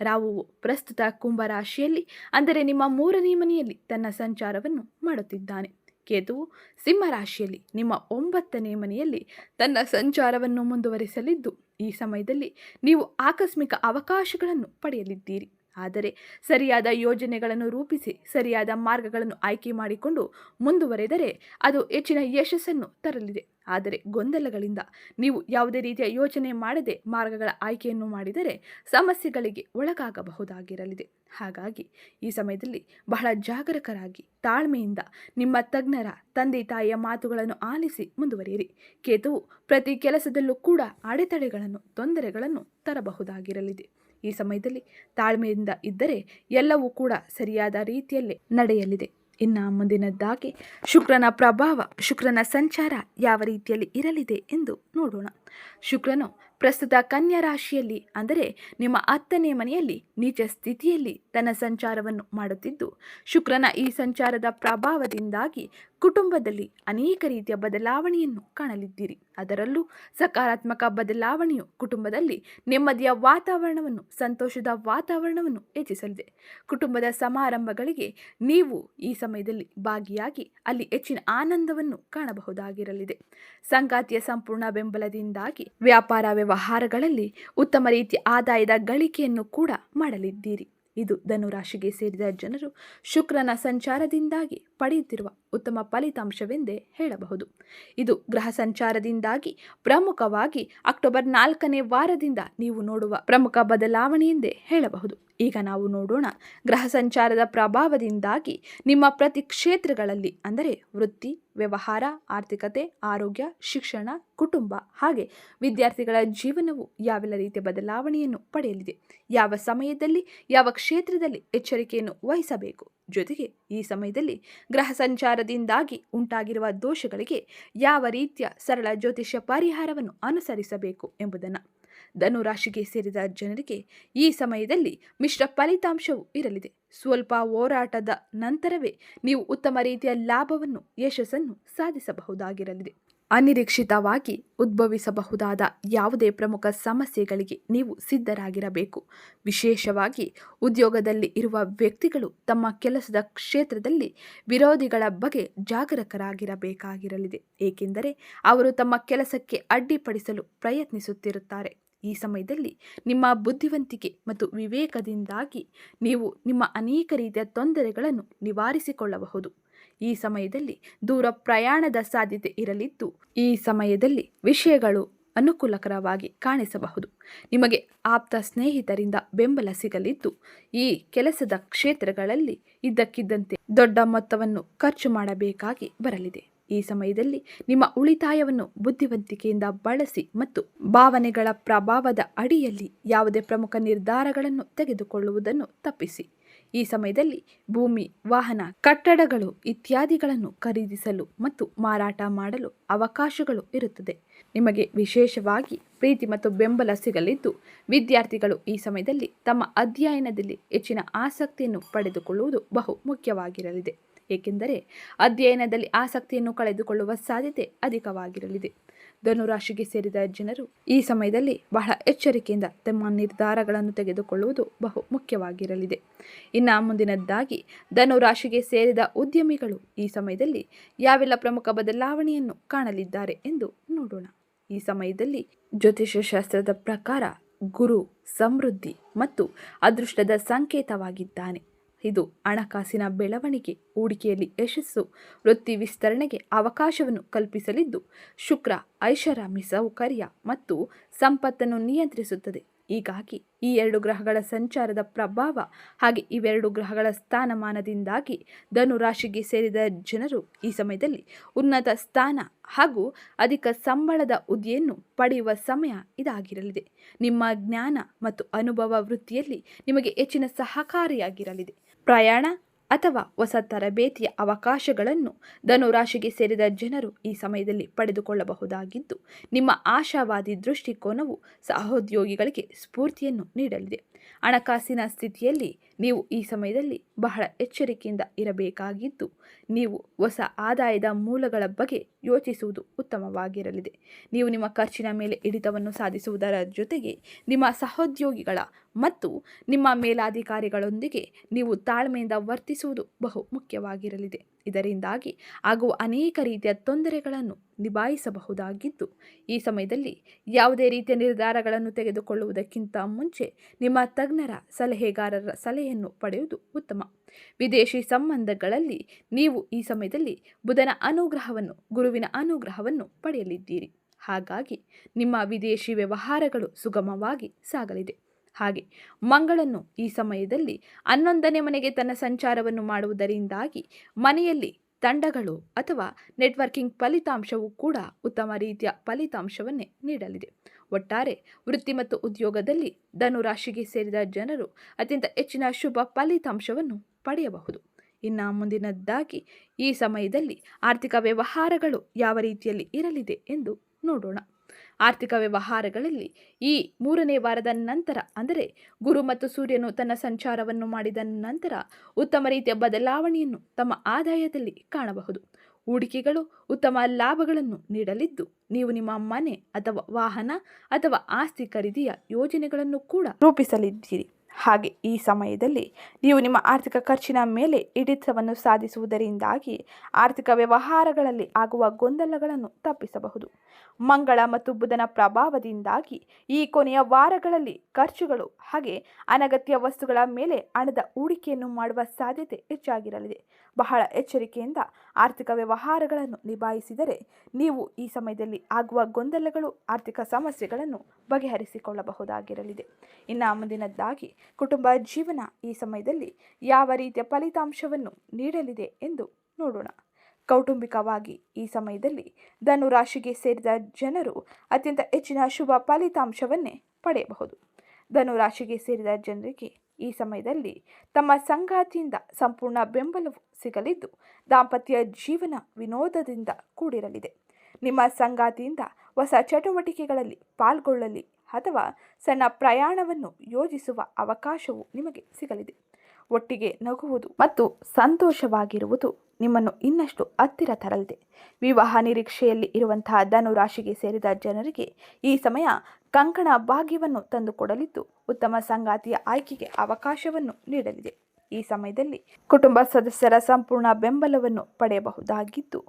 ರಾವು ಪ್ರಸ್ತುತ ಕುಂಭರಾಶಿಯಲ್ಲಿ ಅಂದರೆ ನಿಮ್ಮ ಮೂರನೇ ಮನೆಯಲ್ಲಿ ತನ್ನ ಸಂಚಾರವನ್ನು ಮಾಡುತ್ತಿದ್ದಾನೆ. ಕೇತುವು ಸಿಂಹರಾಶಿಯಲ್ಲಿ ನಿಮ್ಮ ಒಂಬತ್ತನೇ ಮನೆಯಲ್ಲಿ ತನ್ನ ಸಂಚಾರವನ್ನು ಮುಂದುವರಿಸಲಿದ್ದು ಈ ಸಮಯದಲ್ಲಿ ನೀವು ಆಕಸ್ಮಿಕ ಅವಕಾಶಗಳನ್ನು ಪಡೆಯಲಿದ್ದೀರಿ. ಆದರೆ ಸರಿಯಾದ ಯೋಜನೆಗಳನ್ನು ರೂಪಿಸಿ, ಸರಿಯಾದ ಮಾರ್ಗಗಳನ್ನು ಆಯ್ಕೆ ಮಾಡಿಕೊಂಡು ಮುಂದುವರೆದರೆ ಅದು ಹೆಚ್ಚಿನ ಯಶಸ್ಸನ್ನು ತರಲಿದೆ. ಆದರೆ ಗೊಂದಲಗಳಿಂದ ನೀವು ಯಾವುದೇ ರೀತಿಯ ಯೋಚನೆ ಮಾಡದೆ ಮಾರ್ಗಗಳ ಆಯ್ಕೆಯನ್ನು ಮಾಡಿದರೆ ಸಮಸ್ಯೆಗಳಿಗೆ ಒಳಗಾಗಬಹುದಾಗಿರಲಿದೆ. ಹಾಗಾಗಿ ಈ ಸಮಯದಲ್ಲಿ ಬಹಳ ಜಾಗರೂಕರಾಗಿ, ತಾಳ್ಮೆಯಿಂದ ನಿಮ್ಮ ತಜ್ಞರ, ತಂದೆ, ತಾಯಿಯ ಮಾತುಗಳನ್ನು ಆಲಿಸಿ ಮುಂದುವರಿಯಿರಿ. ಕೇತುವು ಪ್ರತಿ ಕೆಲಸದಲ್ಲೂ ಕೂಡ ಅಡೆತಡೆಗಳನ್ನು, ತೊಂದರೆಗಳನ್ನು ತರಬಹುದಾಗಿರಲಿದೆ. ಈ ಸಮಯದಲ್ಲಿ ತಾಳ್ಮೆಯಿಂದ ಇದ್ದರೆ ಎಲ್ಲವೂ ಕೂಡ ಸರಿಯಾದ ರೀತಿಯಲ್ಲೇ ನಡೆಯಲಿದೆ. ಇನ್ನು ಮುಂದಿನದ್ದಾಗಿ ಶುಕ್ರನ ಪ್ರಭಾವ, ಶುಕ್ರನ ಸಂಚಾರ ಯಾವ ರೀತಿಯಲ್ಲಿ ಇರಲಿದೆ ಎಂದು ನೋಡೋಣ. ಶುಕ್ರನು ಪ್ರಸ್ತುತ ಕನ್ಯಾ ರಾಶಿಯಲ್ಲಿ, ಅಂದರೆ ನಿಮ್ಮ ಹತ್ತನೇ ಮನೆಯಲ್ಲಿ ನೀಚ ಸ್ಥಿತಿಯಲ್ಲಿ ತನ್ನ ಸಂಚಾರವನ್ನು ಮಾಡುತ್ತಿದ್ದು, ಶುಕ್ರನ ಈ ಸಂಚಾರದ ಪ್ರಭಾವದಿಂದಾಗಿ ಕುಟುಂಬದಲ್ಲಿ ಅನೇಕ ರೀತಿಯ ಬದಲಾವಣೆಯನ್ನು ಕಾಣಲಿದ್ದೀರಿ. ಅದರಲ್ಲೂ ಸಕಾರಾತ್ಮಕ ಬದಲಾವಣೆಯು ಕುಟುಂಬದಲ್ಲಿ ನೆಮ್ಮದಿಯ ವಾತಾವರಣವನ್ನು, ಸಂತೋಷದ ವಾತಾವರಣವನ್ನು ಹೆಚ್ಚಿಸಲಿದೆ. ಕುಟುಂಬದ ಸಮಾರಂಭಗಳಿಗೆ ನೀವು ಈ ಸಮಯದಲ್ಲಿ ಭಾಗಿಯಾಗಿ ಅಲ್ಲಿ ಹೆಚ್ಚಿನ ಆನಂದವನ್ನು ಕಾಣಬಹುದಾಗಿರಲಿದೆ. ಸಂಗಾತಿಯ ಸಂಪೂರ್ಣ ಬೆಂಬಲದಿಂದಾಗಿ ವ್ಯಾಪಾರ ವ್ಯವಹಾರಗಳಲ್ಲಿ ಉತ್ತಮ ರೀತಿಯ ಆದಾಯದ ಗಳಿಕೆಯನ್ನು ಕೂಡ ಮಾಡಲಿದ್ದೀರಿ. ಇದು ಧನುರಾಶಿಗೆ ಸೇರಿದ ಜನರು ಶುಕ್ರನ ಸಂಚಾರದಿಂದಾಗಿ ಪಡೆಯುತ್ತಿರುವ ಉತ್ತಮ ಫಲಿತಾಂಶವೆಂದೇ ಹೇಳಬಹುದು. ಇದು ಗ್ರಹ ಸಂಚಾರದಿಂದಾಗಿ ಪ್ರಮುಖವಾಗಿ ಅಕ್ಟೋಬರ್ ನಾಲ್ಕನೇ ವಾರದಿಂದ ನೀವು ನೋಡುವ ಪ್ರಮುಖ ಬದಲಾವಣೆಯೆಂದೇ ಹೇಳಬಹುದು. ಈಗ ನಾವು ನೋಡೋಣ ಗ್ರಹ ಸಂಚಾರದ ಪ್ರಭಾವದಿಂದಾಗಿ ನಿಮ್ಮ ಪ್ರತಿ ಕ್ಷೇತ್ರಗಳಲ್ಲಿ, ಅಂದರೆ ವೃತ್ತಿ ವ್ಯವಹಾರ, ಆರ್ಥಿಕತೆ, ಆರೋಗ್ಯ, ಶಿಕ್ಷಣ, ಕುಟುಂಬ ಹಾಗೆ ವಿದ್ಯಾರ್ಥಿಗಳ ಜೀವನವು ಯಾವೆಲ್ಲ ರೀತಿಯ ಬದಲಾವಣೆಯನ್ನು ಪಡೆಯಲಿದೆ, ಯಾವ ಸಮಯದಲ್ಲಿ, ಯಾವ ಕ್ಷೇತ್ರದಲ್ಲಿ ಎಚ್ಚರಿಕೆಯನ್ನು ವಹಿಸಬೇಕು. ಜೊತೆಗೆ ಈ ಸಮಯದಲ್ಲಿ ಗ್ರಹ ಸಂಚಾರದಿಂದಾಗಿ ಉಂಟಾಗಿರುವ ದೋಷಗಳಿಗೆ ಯಾವ ರೀತಿಯ ಸರಳ ಜ್ಯೋತಿಷ್ಯ ಪರಿಹಾರವನ್ನು ಅನುಸರಿಸಬೇಕು ಎಂಬುದನ್ನು ಧನುರಾಶಿಗೆ ಸೇರಿದ ಜನರಿಗೆ ಈ ಸಮಯದಲ್ಲಿ ಮಿಶ್ರ ಫಲಿತಾಂಶವು ಇರಲಿದೆ. ಸ್ವಲ್ಪ ಹೋರಾಟದ ನಂತರವೇ ನೀವು ಉತ್ತಮ ರೀತಿಯ ಲಾಭವನ್ನು, ಯಶಸ್ಸನ್ನು ಸಾಧಿಸಬಹುದಾಗಿರಲಿದೆ. ಅನಿರೀಕ್ಷಿತವಾಗಿ ಉದ್ಭವಿಸಬಹುದಾದ ಯಾವುದೇ ಪ್ರಮುಖ ಸಮಸ್ಯೆಗಳಿಗೆ ನೀವು ಸಿದ್ಧರಾಗಿರಬೇಕು. ವಿಶೇಷವಾಗಿ ಉದ್ಯೋಗದಲ್ಲಿ ಇರುವ ವ್ಯಕ್ತಿಗಳು ತಮ್ಮ ಕೆಲಸದ ಕ್ಷೇತ್ರದಲ್ಲಿ ವಿರೋಧಿಗಳ ಬಗ್ಗೆ ಜಾಗರೂಕರಾಗಿರಬೇಕಾಗಿರಲಿದೆ. ಏಕೆಂದರೆ ಅವರು ತಮ್ಮ ಕೆಲಸಕ್ಕೆ ಅಡ್ಡಿಪಡಿಸಲು ಪ್ರಯತ್ನಿಸುತ್ತಿರುತ್ತಾರೆ. ಈ ಸಮಯದಲ್ಲಿ ನಿಮ್ಮ ಬುದ್ಧಿವಂತಿಕೆ ಮತ್ತು ವಿವೇಕದಿಂದಾಗಿ ನೀವು ನಿಮ್ಮ ಅನೇಕ ರೀತಿಯ ತೊಂದರೆಗಳನ್ನು ನಿವಾರಿಸಿಕೊಳ್ಳಬಹುದು. ಈ ಸಮಯದಲ್ಲಿ ದೂರ ಪ್ರಯಾಣದ ಸಾಧ್ಯತೆ ಇರಲಿದ್ದು, ಈ ಸಮಯದಲ್ಲಿ ವಿಷಯಗಳು ಅನುಕೂಲಕರವಾಗಿ ಕಾಣಿಸಬಹುದು. ನಿಮಗೆ ಆಪ್ತ ಸ್ನೇಹಿತರಿಂದ ಬೆಂಬಲ ಸಿಗಲಿದ್ದು, ಈ ಕೆಲಸದ ಕ್ಷೇತ್ರಗಳಲ್ಲಿ ಇದ್ದಕ್ಕಿದ್ದಂತೆ ದೊಡ್ಡ ಮೊತ್ತವನ್ನು ಖರ್ಚು ಮಾಡಬೇಕಾಗಿ ಬರಲಿದೆ. ಈ ಸಮಯದಲ್ಲಿ ನಿಮ್ಮ ಉಳಿತಾಯವನ್ನು ಬುದ್ಧಿವಂತಿಕೆಯಿಂದ ಬಳಸಿ ಮತ್ತು ಭಾವನೆಗಳ ಪ್ರಭಾವದ ಅಡಿಯಲ್ಲಿ ಯಾವುದೇ ಪ್ರಮುಖ ನಿರ್ಧಾರಗಳನ್ನು ತೆಗೆದುಕೊಳ್ಳುವುದನ್ನು ತಪ್ಪಿಸಿ. ಈ ಸಮಯದಲ್ಲಿ ಭೂಮಿ, ವಾಹನ, ಕಟ್ಟಡಗಳು ಇತ್ಯಾದಿಗಳನ್ನು ಖರೀದಿಸಲು ಮತ್ತು ಮಾರಾಟ ಮಾಡಲು ಅವಕಾಶಗಳು ಇರುತ್ತದೆ. ನಿಮಗೆ ವಿಶೇಷವಾಗಿ ಪ್ರೀತಿ ಮತ್ತು ಬೆಂಬಲ ಸಿಗಲಿದ್ದು, ವಿದ್ಯಾರ್ಥಿಗಳು ಈ ಸಮಯದಲ್ಲಿ ತಮ್ಮ ಅಧ್ಯಯನದಲ್ಲಿ ಹೆಚ್ಚಿನ ಆಸಕ್ತಿಯನ್ನು ಪಡೆದುಕೊಳ್ಳುವುದು ಬಹು ಮುಖ್ಯವಾಗಿರಲಿದೆ. ಏಕೆಂದರೆ ಅಧ್ಯಯನದಲ್ಲಿ ಆಸಕ್ತಿಯನ್ನು ಕಳೆದುಕೊಳ್ಳುವ ಸಾಧ್ಯತೆ ಅಧಿಕವಾಗಿರಲಿದೆ. ಧನುರಾಶಿಗೆ ಸೇರಿದ ಜನರು ಈ ಸಮಯದಲ್ಲಿ ಬಹಳ ಎಚ್ಚರಿಕೆಯಿಂದ ತಮ್ಮ ನಿರ್ಧಾರಗಳನ್ನು ತೆಗೆದುಕೊಳ್ಳುವುದು ಬಹು ಮುಖ್ಯವಾಗಿರಲಿದೆ. ಇನ್ನು ಮುಂದಿನದ್ದಾಗಿ ಧನುರಾಶಿಗೆ ಸೇರಿದ ಉದ್ಯಮಿಗಳು ಈ ಸಮಯದಲ್ಲಿ ಯಾವೆಲ್ಲ ಪ್ರಮುಖ ಬದಲಾವಣೆಯನ್ನು ಕಾಣಲಿದ್ದಾರೆ ಎಂದು ನೋಡೋಣ. ಈ ಸಮಯದಲ್ಲಿ ಜ್ಯೋತಿಷ್ಯ ಶಾಸ್ತ್ರದ ಪ್ರಕಾರ ಗುರು ಸಮೃದ್ಧಿ ಮತ್ತು ಅದೃಷ್ಟದ ಸಂಕೇತವಾಗಿದ್ದಾನೆ. ಇದು ಹಣಕಾಸಿನ ಬೆಳವಣಿಗೆ, ಹೂಡಿಕೆಯಲ್ಲಿ ಯಶಸ್ಸು, ವೃತ್ತಿ ವಿಸ್ತರಣೆಗೆ ಅವಕಾಶವನ್ನು ಕಲ್ಪಿಸಲಿದ್ದು, ಶುಕ್ರ, ಐಷಾರಾಮಿ ಸೌಕರ್ಯ ಮತ್ತು ಸಂಪತ್ತನ್ನು ನಿಯಂತ್ರಿಸುತ್ತದೆ. ಹೀಗಾಗಿ ಈ ಎರಡು ಗ್ರಹಗಳ ಸಂಚಾರದ ಪ್ರಭಾವ ಹಾಗೆ ಇವೆರಡು ಗ್ರಹಗಳ ಸ್ಥಾನಮಾನದಿಂದಾಗಿ ಧನು ರಾಶಿಗೆ ಸೇರಿದ ಜನರು ಈ ಸಮಯದಲ್ಲಿ ಉನ್ನತ ಸ್ಥಾನ ಹಾಗೂ ಅಧಿಕ ಸಂಬಳದ ಹುದ್ದೆಯನ್ನು ಪಡೆಯುವ ಸಮಯ ಇದಾಗಿರಲಿದೆ. ನಿಮ್ಮ ಜ್ಞಾನ ಮತ್ತು ಅನುಭವ ವೃತ್ತಿಯಲ್ಲಿ ನಿಮಗೆ ಹೆಚ್ಚಿನ ಸಹಕಾರಿಯಾಗಿರಲಿದೆ. ಪ್ರಯಾಣ ಅಥವಾ ಹೊಸ ತರಬೇತಿಯ ಅವಕಾಶಗಳನ್ನು ಧನುರಾಶಿಗೆ ಸೇರಿದ ಜನರು ಈ ಸಮಯದಲ್ಲಿ ಪಡೆದುಕೊಳ್ಳಬಹುದಾಗಿದ್ದು, ನಿಮ್ಮ ಆಶಾವಾದಿ ದೃಷ್ಟಿಕೋನವು ಸಹೋದ್ಯೋಗಿಗಳಿಗೆ ಸ್ಫೂರ್ತಿಯನ್ನು ನೀಡಲಿದೆ. ಹಣಕಾಸಿನ ಸ್ಥಿತಿಯಲ್ಲಿ ನೀವು ಈ ಸಮಯದಲ್ಲಿ ಬಹಳ ಎಚ್ಚರಿಕೆಯಿಂದ ಇರಬೇಕಾಗಿದ್ದು, ನೀವು ಹೊಸ ಆದಾಯದ ಮೂಲಗಳ ಬಗ್ಗೆ ಯೋಚಿಸುವುದು ಉತ್ತಮವಾಗಿರಲಿದೆ. ನೀವು ನಿಮ್ಮ ಖರ್ಚಿನ ಮೇಲೆ ಹಿಡಿತವನ್ನು ಸಾಧಿಸುವುದರ ಜೊತೆಗೆ ನಿಮ್ಮ ಸಹೋದ್ಯೋಗಿಗಳ ಮತ್ತು ನಿಮ್ಮ ಮೇಲಾಧಿಕಾರಿಗಳೊಂದಿಗೆ ನೀವು ತಾಳ್ಮೆಯಿಂದ ವರ್ತಿಸುವುದು ಬಹು ಮುಖ್ಯವಾಗಿರಲಿದೆ. ಇದರಿಂದಾಗಿ ಆಗುವ ಅನೇಕ ರೀತಿಯ ತೊಂದರೆಗಳನ್ನು ನಿಭಾಯಿಸಬಹುದಾಗಿದ್ದು, ಈ ಸಮಯದಲ್ಲಿ ಯಾವುದೇ ರೀತಿಯ ನಿರ್ಧಾರಗಳನ್ನು ತೆಗೆದುಕೊಳ್ಳುವುದಕ್ಕಿಂತ ಮುಂಚೆ ನಿಮ್ಮ ತಜ್ಞರ ಸಲಹೆಗಾರರ ಸಲಹೆಯನ್ನು ಪಡೆಯುವುದು ಉತ್ತಮ. ವಿದೇಶಿ ಸಂಬಂಧಗಳಲ್ಲಿ ನೀವು ಈ ಸಮಯದಲ್ಲಿ ಬುಧನ ಅನುಗ್ರಹವನ್ನು, ಗುರುವಿನ ಅನುಗ್ರಹವನ್ನು ಪಡೆಯಲಿದ್ದೀರಿ. ಹಾಗಾಗಿ ನಿಮ್ಮ ವಿದೇಶಿ ವ್ಯವಹಾರಗಳು ಸುಗಮವಾಗಿ ಸಾಗಲಿದೆ. ಹಾಗೆ ಮಂಗಳನು ಈ ಸಮಯದಲ್ಲಿ ಹನ್ನೊಂದನೇ ಮನೆಗೆ ತನ್ನ ಸಂಚಾರವನ್ನು ಮಾಡುವುದರಿಂದಾಗಿ ಮನೆಯಲ್ಲಿ ತಂಡಗಳು ಅಥವಾ ನೆಟ್ವರ್ಕಿಂಗ್ ಫಲಿತಾಂಶವು ಕೂಡ ಉತ್ತಮ ರೀತಿಯ ಫಲಿತಾಂಶವನ್ನೇ ನೀಡಲಿದೆ. ಒಟ್ಟಾರೆ ವೃತ್ತಿ ಮತ್ತು ಉದ್ಯೋಗದಲ್ಲಿ ಧನುರಾಶಿಗೆ ಸೇರಿದ ಜನರು ಅತ್ಯಂತ ಹೆಚ್ಚಿನ ಶುಭ ಫಲಿತಾಂಶವನ್ನು ಪಡೆಯಬಹುದು. ಇನ್ನು ಮುಂದಿನದ್ದಾಗಿ ಈ ಸಮಯದಲ್ಲಿ ಆರ್ಥಿಕ ವ್ಯವಹಾರಗಳು ಯಾವ ರೀತಿಯಲ್ಲಿ ಇರಲಿದೆ ಎಂದು ನೋಡೋಣ. ಆರ್ಥಿಕ ವ್ಯವಹಾರಗಳಲ್ಲಿ ಈ ಮೂರನೇ ವಾರದ ನಂತರ, ಅಂದರೆ ಗುರು ಮತ್ತು ಸೂರ್ಯನು ತನ್ನ ಸಂಚಾರವನ್ನು ಮಾಡಿದ ನಂತರ ಉತ್ತಮ ರೀತಿಯ ಬದಲಾವಣೆಯನ್ನು ತಮ್ಮ ಆದಾಯದಲ್ಲಿ ಕಾಣಬಹುದು. ಹೂಡಿಕೆಗಳು ಉತ್ತಮ ಲಾಭಗಳನ್ನು ನೀಡಲಿದ್ದು, ನೀವು ನಿಮ್ಮ ಮನೆ ಅಥವಾ ವಾಹನ ಅಥವಾ ಆಸ್ತಿ ಖರೀದಿಯ ಯೋಜನೆಗಳನ್ನು ಕೂಡ ರೂಪಿಸಲಿದ್ದೀರಿ. ಹಾಗೆ ಈ ಸಮಯದಲ್ಲಿ ನೀವು ನಿಮ್ಮ ಆರ್ಥಿಕ ಖರ್ಚಿನ ಮೇಲೆ ಹಿಡಿತವನ್ನು ಸಾಧಿಸುವುದರಿಂದಾಗಿ ಆರ್ಥಿಕ ವ್ಯವಹಾರಗಳಲ್ಲಿ ಆಗುವ ಗೊಂದಲಗಳನ್ನು ತಪ್ಪಿಸಬಹುದು. ಮಂಗಳ ಮತ್ತು ಬುಧನ ಪ್ರಭಾವದಿಂದಾಗಿ ಈ ಕೊನೆಯ ವಾರಗಳಲ್ಲಿ ಖರ್ಚುಗಳು ಹಾಗೆ ಅನಗತ್ಯ ವಸ್ತುಗಳ ಮೇಲೆ ಹಣದ ಹೂಡಿಕೆಯನ್ನು ಮಾಡುವ ಸಾಧ್ಯತೆ ಹೆಚ್ಚಾಗಿರಲಿದೆ. ಬಹಳ ಎಚ್ಚರಿಕೆಯಿಂದ ಆರ್ಥಿಕ ವ್ಯವಹಾರಗಳನ್ನು ನಿಭಾಯಿಸಿದರೆ ನೀವು ಈ ಸಮಯದಲ್ಲಿ ಆಗುವ ಗೊಂದಲಗಳು, ಆರ್ಥಿಕ ಸಮಸ್ಯೆಗಳನ್ನು ಬಗೆಹರಿಸಿಕೊಳ್ಳಬಹುದಾಗಿರಲಿದೆ. ಇನ್ನು ಮುಂದಿನದ್ದಾಗಿ ಕುಟುಂಬ ಜೀವನ ಈ ಸಮಯದಲ್ಲಿ ಯಾವ ರೀತಿಯ ಫಲಿತಾಂಶವನ್ನು ನೀಡಲಿದೆ ಎಂದು ನೋಡೋಣ. ಕೌಟುಂಬಿಕವಾಗಿ ಈ ಸಮಯದಲ್ಲಿ ಧನು ರಾಶಿಗೆ ಸೇರಿದ ಜನರು ಅತ್ಯಂತ ಹೆಚ್ಚಿನ ಶುಭ ಫಲಿತಾಂಶವನ್ನೇ ಪಡೆಯಬಹುದು. ಧನು ರಾಶಿಗೆ ಸೇರಿದ ಜನರಿಗೆ ಈ ಸಮಯದಲ್ಲಿ ತಮ್ಮ ಸಂಗಾತಿಯಿಂದ ಸಂಪೂರ್ಣ ಬೆಂಬಲವು ಸಿಗಲಿದ್ದು ದಾಂಪತ್ಯ ಜೀವನ ವಿನೋದದಿಂದ ಕೂಡಿರಲಿದೆ. ನಿಮ್ಮ ಸಂಗಾತಿಯಿಂದ ಹೊಸ ಚಟುವಟಿಕೆಗಳಲ್ಲಿ ಪಾಲ್ಗೊಳ್ಳಲಿ ಅಥವಾ ಸಣ್ಣ ಪ್ರಯಾಣವನ್ನು ಯೋಜಿಸುವ ಅವಕಾಶವು ನಿಮಗೆ ಸಿಗಲಿದೆ. ಒಟ್ಟಿಗೆ ನಗುವುದು ಮತ್ತು ಸಂತೋಷವಾಗಿರುವುದು ನಿಮ್ಮನ್ನು ಇನ್ನಷ್ಟು ಹತ್ತಿರ ತರಲಿದೆ. ವಿವಾಹ ನಿರೀಕ್ಷೆಯಲ್ಲಿ ಇರುವಂತಹ ಧನುರಾಶಿಗೆ ಸೇರಿದ ಜನರಿಗೆ ಈ ಸಮಯ ಕಂಕಣ ಭಾಗ್ಯವನ್ನು ತಂದುಕೊಡಲಿದ್ದು ಉತ್ತಮ ಸಂಗಾತಿಯ ಆಯ್ಕೆಗೆ ಅವಕಾಶವನ್ನು ನೀಡಲಿದೆ. ಈ ಸಮಯದಲ್ಲಿ ಕುಟುಂಬ ಸದಸ್ಯರ ಸಂಪೂರ್ಣ ಬೆಂಬಲವನ್ನು ಪಡೆಯಬಹುದಾಗಿದ್ದು,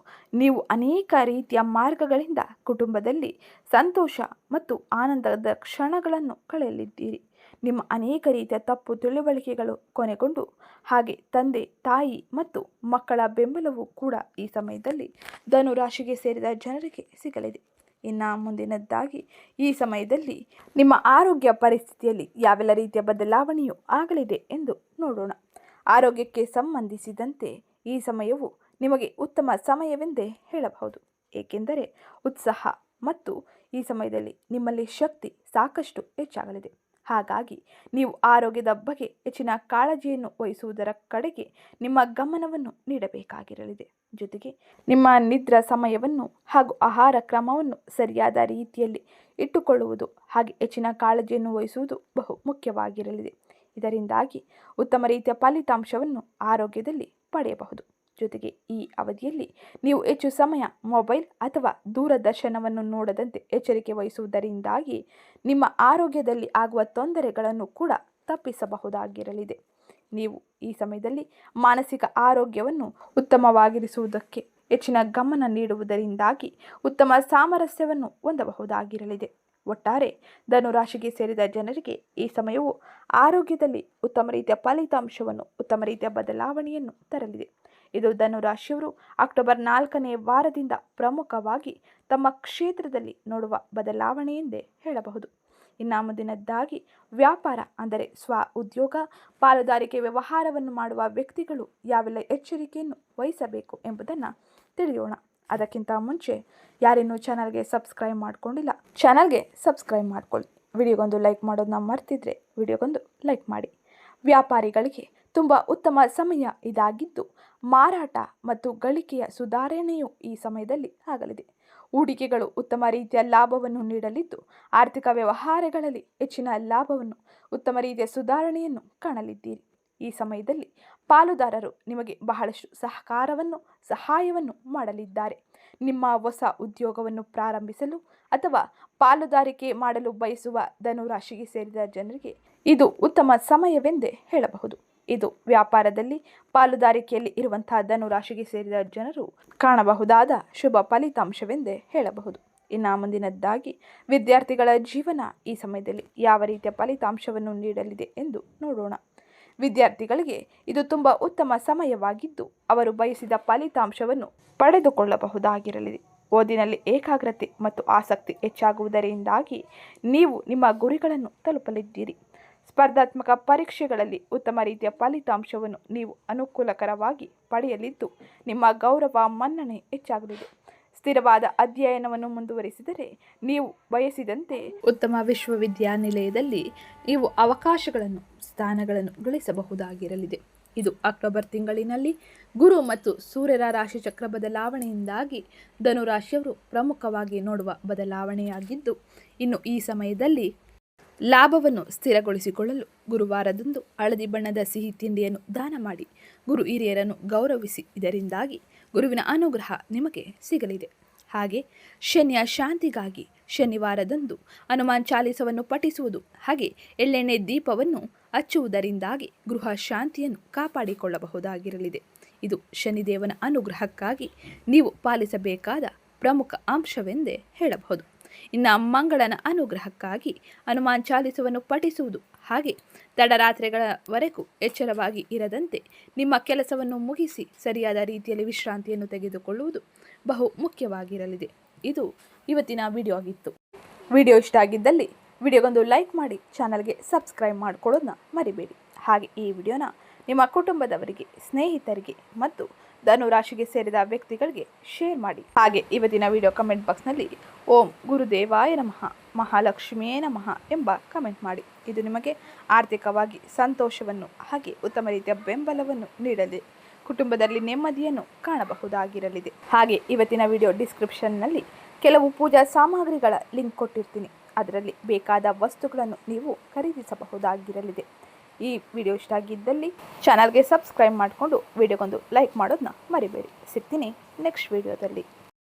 ನೀವು ಅನೇಕ ರೀತಿಯ ಮಾರ್ಗಗಳಿಂದ ಕುಟುಂಬದಲ್ಲಿ ಸಂತೋಷ ಮತ್ತು ಆನಂದದ ಕ್ಷಣಗಳನ್ನು ಕಳೆಯಲಿದ್ದೀರಿ. ನಿಮ್ಮ ಅನೇಕ ರೀತಿಯ ತಪ್ಪು ತಿಳುವಳಿಕೆಗಳು ಕೊನೆಗೊಂಡು, ಹಾಗೆ ತಂದೆ, ತಾಯಿ ಮತ್ತು ಮಕ್ಕಳ ಬೆಂಬಲವೂ ಕೂಡ ಈ ಸಮಯದಲ್ಲಿ ಧನುರಾಶಿಗೆ ಸೇರಿದ ಜನರಿಗೆ ಸಿಗಲಿದೆ. ಇನ್ನು ಮುಂದಿನದ್ದಾಗಿ, ಈ ಸಮಯದಲ್ಲಿ ನಿಮ್ಮ ಆರೋಗ್ಯ ಪರಿಸ್ಥಿತಿಯಲ್ಲಿ ಯಾವೆಲ್ಲ ರೀತಿಯ ಬದಲಾವಣೆಯೂ ಆಗಲಿದೆ ಎಂದು ನೋಡೋಣ. ಆರೋಗ್ಯಕ್ಕೆ ಸಂಬಂಧಿಸಿದಂತೆ ಈ ಸಮಯವು ನಿಮಗೆ ಉತ್ತಮ ಸಮಯವೆಂದೇ ಹೇಳಬಹುದು. ಏಕೆಂದರೆ ಉತ್ಸಾಹ ಮತ್ತು ಈ ಸಮಯದಲ್ಲಿ ನಿಮ್ಮಲ್ಲಿ ಶಕ್ತಿ ಸಾಕಷ್ಟು ಹೆಚ್ಚಾಗಲಿದೆ. ಹಾಗಾಗಿ ನೀವು ಆರೋಗ್ಯದ ಬಗ್ಗೆ ಹೆಚ್ಚಿನ ಕಾಳಜಿಯನ್ನು ವಹಿಸುವುದರ ಕಡೆಗೆ ನಿಮ್ಮ ಗಮನವನ್ನು ನೀಡಬೇಕಾಗಿರಲಿದೆ. ಜೊತೆಗೆ ನಿಮ್ಮ ನಿದ್ರಾ ಸಮಯವನ್ನು ಹಾಗೂ ಆಹಾರ ಕ್ರಮವನ್ನು ಸರಿಯಾದ ರೀತಿಯಲ್ಲಿ ಇಟ್ಟುಕೊಳ್ಳುವುದು ಹಾಗೆ ಹೆಚ್ಚಿನ ಕಾಳಜಿಯನ್ನು ವಹಿಸುವುದು ಬಹು ಮುಖ್ಯವಾಗಿರಲಿದೆ. ಇದರಿಂದಾಗಿ ಉತ್ತಮ ರೀತಿಯ ಫಲಿತಾಂಶವನ್ನು ಆರೋಗ್ಯದಲ್ಲಿ ಪಡೆಯಬಹುದು. ಜೊತೆಗೆ ಈ ಅವಧಿಯಲ್ಲಿ ನೀವು ಹೆಚ್ಚು ಸಮಯ ಮೊಬೈಲ್ ಅಥವಾ ದೂರದರ್ಶನವನ್ನು ನೋಡದಂತೆ ಎಚ್ಚರಿಕೆ ವಹಿಸುವುದರಿಂದಾಗಿ ನಿಮ್ಮ ಆರೋಗ್ಯದಲ್ಲಿ ಆಗುವ ತೊಂದರೆಗಳನ್ನು ಕೂಡ ತಪ್ಪಿಸಬಹುದಾಗಿರಲಿದೆ. ನೀವು ಈ ಸಮಯದಲ್ಲಿ ಮಾನಸಿಕ ಆರೋಗ್ಯವನ್ನು ಉತ್ತಮವಾಗಿರಿಸುವುದಕ್ಕೆ ಹೆಚ್ಚಿನ ಗಮನ ನೀಡುವುದರಿಂದಾಗಿ ಉತ್ತಮ ಸಾಮರಸ್ಯವನ್ನು ಹೊಂದಬಹುದಾಗಿರಲಿದೆ. ಒಟ್ಟಾರೆ ಧನುರಾಶಿಗೆ ಸೇರಿದ ಜನರಿಗೆ ಈ ಸಮಯವು ಆರೋಗ್ಯದಲ್ಲಿ ಉತ್ತಮ ರೀತಿಯ ಫಲಿತಾಂಶವನ್ನು, ಉತ್ತಮ ರೀತಿಯ ಬದಲಾವಣೆಯನ್ನು ತರಲಿದೆ. ಇದು ಧನುರಾಶಿಯವರು ಅಕ್ಟೋಬರ್ ನಾಲ್ಕನೇ ವಾರದಿಂದ ಪ್ರಮುಖವಾಗಿ ತಮ್ಮ ಕ್ಷೇತ್ರದಲ್ಲಿ ನೋಡುವ ಬದಲಾವಣೆ ಎಂದೇ ಹೇಳಬಹುದು. ಇನ್ನು ಮುಂದಿನದ್ದಾಗಿ ವ್ಯಾಪಾರ, ಅಂದರೆ ಸ್ವ ಉದ್ಯೋಗ, ಪಾಲುದಾರಿಕೆ ವ್ಯವಹಾರವನ್ನು ಮಾಡುವ ವ್ಯಕ್ತಿಗಳು ಯಾವೆಲ್ಲ ಎಚ್ಚರಿಕೆಯನ್ನು ವಹಿಸಬೇಕು ಎಂಬುದನ್ನು ತಿಳಿಯೋಣ. ಅದಕ್ಕಿಂತ ಮುಂಚೆ ಯಾರಿನ್ನೂ ಚಾನಲ್ಗೆ ಸಬ್ಸ್ಕ್ರೈಬ್ ಮಾಡಿಕೊಂಡಿಲ್ಲ, ಚಾನಲ್ಗೆ ಸಬ್ಸ್ಕ್ರೈಬ್ ಮಾಡ್ಕೊಳ್ಳಿ. ವಿಡಿಯೋಗೊಂದು ಲೈಕ್ ಮಾಡೋದನ್ನ ಮರ್ತಿದ್ರೆ ವಿಡಿಯೋಗೊಂದು ಲೈಕ್ ಮಾಡಿ. ವ್ಯಾಪಾರಿಗಳಿಗೆ ತುಂಬ ಉತ್ತಮ ಸಮಯ ಇದಾಗಿದ್ದು, ಮಾರಾಟ ಮತ್ತು ಗಳಿಕೆಯ ಸುಧಾರಣೆಯು ಈ ಸಮಯದಲ್ಲಿ ಆಗಲಿದೆ. ಹೂಡಿಕೆಗಳು ಉತ್ತಮ ರೀತಿಯ ಲಾಭವನ್ನು ನೀಡಲಿದ್ದು, ಆರ್ಥಿಕ ವ್ಯವಹಾರಗಳಲ್ಲಿ ಹೆಚ್ಚಿನ ಲಾಭವನ್ನು, ಉತ್ತಮ ರೀತಿಯ ಸುಧಾರಣೆಯನ್ನು ಕಾಣಲಿದ್ದೀರಿ. ಈ ಸಮಯದಲ್ಲಿ ಪಾಲುದಾರರು ನಿಮಗೆ ಬಹಳಷ್ಟು ಸಹಕಾರವನ್ನು, ಸಹಾಯವನ್ನು ಮಾಡಲಿದ್ದಾರೆ. ನಿಮ್ಮ ಹೊಸ ಉದ್ಯೋಗವನ್ನು ಪ್ರಾರಂಭಿಸಲು ಅಥವಾ ಪಾಲುದಾರಿಕೆ ಮಾಡಲು ಬಯಸುವ ಧನುರಾಶಿಗೆ ಸೇರಿದ ಜನರಿಗೆ ಇದು ಉತ್ತಮ ಸಮಯವೆಂದೇ ಹೇಳಬಹುದು. ಇದು ವ್ಯಾಪಾರದಲ್ಲಿ ಪಾಲುದಾರಿಕೆಯಲ್ಲಿ ಇರುವಂತಹ ಧನುರಾಶಿಗೆ ಸೇರಿದ ಜನರು ಕಾಣಬಹುದಾದ ಶುಭ ಫಲಿತಾಂಶವೆಂದೇ ಹೇಳಬಹುದು. ಇನ್ನು ಮುಂದಿನದ್ದಾಗಿ, ವಿದ್ಯಾರ್ಥಿಗಳ ಜೀವನ ಈ ಸಮಯದಲ್ಲಿ ಯಾವ ರೀತಿಯ ಫಲಿತಾಂಶವನ್ನು ನೀಡಲಿದೆ ಎಂದು ನೋಡೋಣ. ವಿದ್ಯಾರ್ಥಿಗಳಿಗೆ ಇದು ತುಂಬ ಉತ್ತಮ ಸಮಯವಾಗಿದ್ದು, ಅವರು ಬಯಸಿದ ಫಲಿತಾಂಶವನ್ನು ಪಡೆದುಕೊಳ್ಳಬಹುದಾಗಿರಲಿದೆ. ಓದಿನಲ್ಲಿ ಏಕಾಗ್ರತೆ ಮತ್ತು ಆಸಕ್ತಿ ಹೆಚ್ಚಾಗುವುದರಿಂದಾಗಿ ನೀವು ನಿಮ್ಮ ಗುರಿಗಳನ್ನು ತಲುಪಲಿದ್ದೀರಿ. ಸ್ಪರ್ಧಾತ್ಮಕ ಪರೀಕ್ಷೆಗಳಲ್ಲಿ ಉತ್ತಮ ರೀತಿಯ ಫಲಿತಾಂಶವನ್ನು ನೀವು ಅನುಕೂಲಕರವಾಗಿ ಪಡೆಯಲಿದ್ದು, ನಿಮ್ಮ ಗೌರವ ಮನ್ನಣೆ ಹೆಚ್ಚಾಗಲಿದೆ. ಸ್ಥಿರವಾದ ಅಧ್ಯಯನವನ್ನು ಮುಂದುವರಿಸಿದರೆ ನೀವು ಬಯಸಿದಂತೆ ಉತ್ತಮ ವಿಶ್ವವಿದ್ಯಾನಿಲಯದಲ್ಲಿ ನೀವು ಅವಕಾಶಗಳನ್ನು, ಸ್ಥಾನಗಳನ್ನು ಗಳಿಸಬಹುದಾಗಿರಲಿದೆ. ಇದು ಅಕ್ಟೋಬರ್ ತಿಂಗಳಿನಲ್ಲಿ ಗುರು ಮತ್ತು ಸೂರ್ಯರ ರಾಶಿ ಚಕ್ರ ಬದಲಾವಣೆಯಿಂದಾಗಿ ಧನುರಾಶಿಯವರು ಪ್ರಮುಖವಾಗಿ ನೋಡುವ ಬದಲಾವಣೆಯಾಗಿದ್ದು, ಇನ್ನು ಈ ಸಮಯದಲ್ಲಿ ಲಾಭವನ್ನು ಸ್ಥಿರಗೊಳಿಸಿಕೊಳ್ಳಲು ಗುರುವಾರದಂದು ಹಳದಿ ಬಣ್ಣದ ಸಿಹಿ ತಿಂಡಿಯನ್ನು ದಾನ ಮಾಡಿ ಗುರು ಹಿರಿಯರನ್ನು ಗೌರವಿಸಿ. ಇದರಿಂದಾಗಿ ಗುರುವಿನ ಅನುಗ್ರಹ ನಿಮಗೆ ಸಿಗಲಿದೆ. ಹಾಗೆ ಶನಿಯ ಶಾಂತಿಗಾಗಿ ಶನಿವಾರದಂದು ಹನುಮಾನ್ ಚಾಲಿಸವನ್ನು ಪಠಿಸುವುದು ಹಾಗೆ ಎಳ್ಳೆಣ್ಣೆ ದೀಪವನ್ನು ಹಚ್ಚುವುದರಿಂದಾಗಿ ಗೃಹ ಶಾಂತಿಯನ್ನು ಕಾಪಾಡಿಕೊಳ್ಳಬಹುದಾಗಿರಲಿದೆ. ಇದು ಶನಿದೇವನ ಅನುಗ್ರಹಕ್ಕಾಗಿ ನೀವು ಪಾಲಿಸಬೇಕಾದ ಪ್ರಮುಖ ಅಂಶವೆಂದೇ ಹೇಳಬಹುದು. ಇನ್ನು ಮಂಗಳನ ಅನುಗ್ರಹಕ್ಕಾಗಿ ಹನುಮಾನ್ ಚಾಲಿಸವನ್ನು ಪಠಿಸುವುದು ಹಾಗೆ ತಡರಾತ್ರಿಗಳವರೆಗೂ ಎಚ್ಚರವಾಗಿ ಇರದಂತೆ ನಿಮ್ಮ ಕೆಲಸವನ್ನು ಮುಗಿಸಿ ಸರಿಯಾದ ರೀತಿಯಲ್ಲಿ ವಿಶ್ರಾಂತಿಯನ್ನು ತೆಗೆದುಕೊಳ್ಳುವುದು ಬಹು ಮುಖ್ಯವಾಗಿರಲಿದೆ. ಇದು ಇವತ್ತಿನ ವಿಡಿಯೋ ಆಗಿತ್ತು. ವಿಡಿಯೋ ಇಷ್ಟ ಆಗಿದ್ದಲ್ಲಿ ವಿಡಿಯೋಗೊಂದು ಲೈಕ್ ಮಾಡಿ ಚಾನಲ್ಗೆ ಸಬ್ಸ್ಕ್ರೈಬ್ ಮಾಡ್ಕೊಳ್ಳೋದನ್ನ ಮರಿಬೇಡಿ. ಹಾಗೆ ಈ ವಿಡಿಯೋನ ನಿಮ್ಮ ಕುಟುಂಬದವರಿಗೆ, ಸ್ನೇಹಿತರಿಗೆ ಮತ್ತು ಧನು ರಾಶಿಗೆ ಸೇರಿದ ವ್ಯಕ್ತಿಗಳಿಗೆ ಶೇರ್ ಮಾಡಿ. ಹಾಗೆ ಇವತ್ತಿನ ವಿಡಿಯೋ ಕಮೆಂಟ್ ಬಾಕ್ಸ್ನಲ್ಲಿ ಓಂ ಗುರುದೇವಾಯ ನಮಃ ಮಹಾಲಕ್ಷ್ಮಿಯೇ ನಮಃ ಎಂಬ ಕಮೆಂಟ್ ಮಾಡಿ. ಇದು ನಿಮಗೆ ಆರ್ಥಿಕವಾಗಿ ಸಂತೋಷವನ್ನು ಹಾಗೆ ಉತ್ತಮ ರೀತಿಯ ಬೆಂಬಲವನ್ನು ನೀಡಲಿದೆ ಕುಟುಂಬದಲ್ಲಿ ನೆಮ್ಮದಿಯನ್ನು ಕಾಣಬಹುದಾಗಿರಲಿದೆ. ಹಾಗೆ ಇವತ್ತಿನ ವಿಡಿಯೋ ಡಿಸ್ಕ್ರಿಪ್ಷನ್ನಲ್ಲಿ ಕೆಲವು ಪೂಜಾ ಸಾಮಗ್ರಿಗಳ ಲಿಂಕ್ ಕೊಟ್ಟಿರ್ತೀನಿ. ಅದರಲ್ಲಿ ಬೇಕಾದ ವಸ್ತುಗಳನ್ನು ನೀವು ಖರೀದಿಸಬಹುದಾಗಿರಲಿದೆ. ಈ ವಿಡಿಯೋ ಇಷ್ಟ ಆಗಿದ್ದಲ್ಲಿ ಚಾನಲ್ಗೆ ಸಬ್ಸ್ಕ್ರೈಬ್ ಮಾಡಿಕೊಂಡು ವಿಡಿಯೋಗೊಂದು ಲೈಕ್ ಮಾಡೋದನ್ನ ಮರಿಬೇಡಿ. ಸಿಗ್ತೀನಿ ನೆಕ್ಸ್ಟ್ ವಿಡಿಯೋದಲ್ಲಿ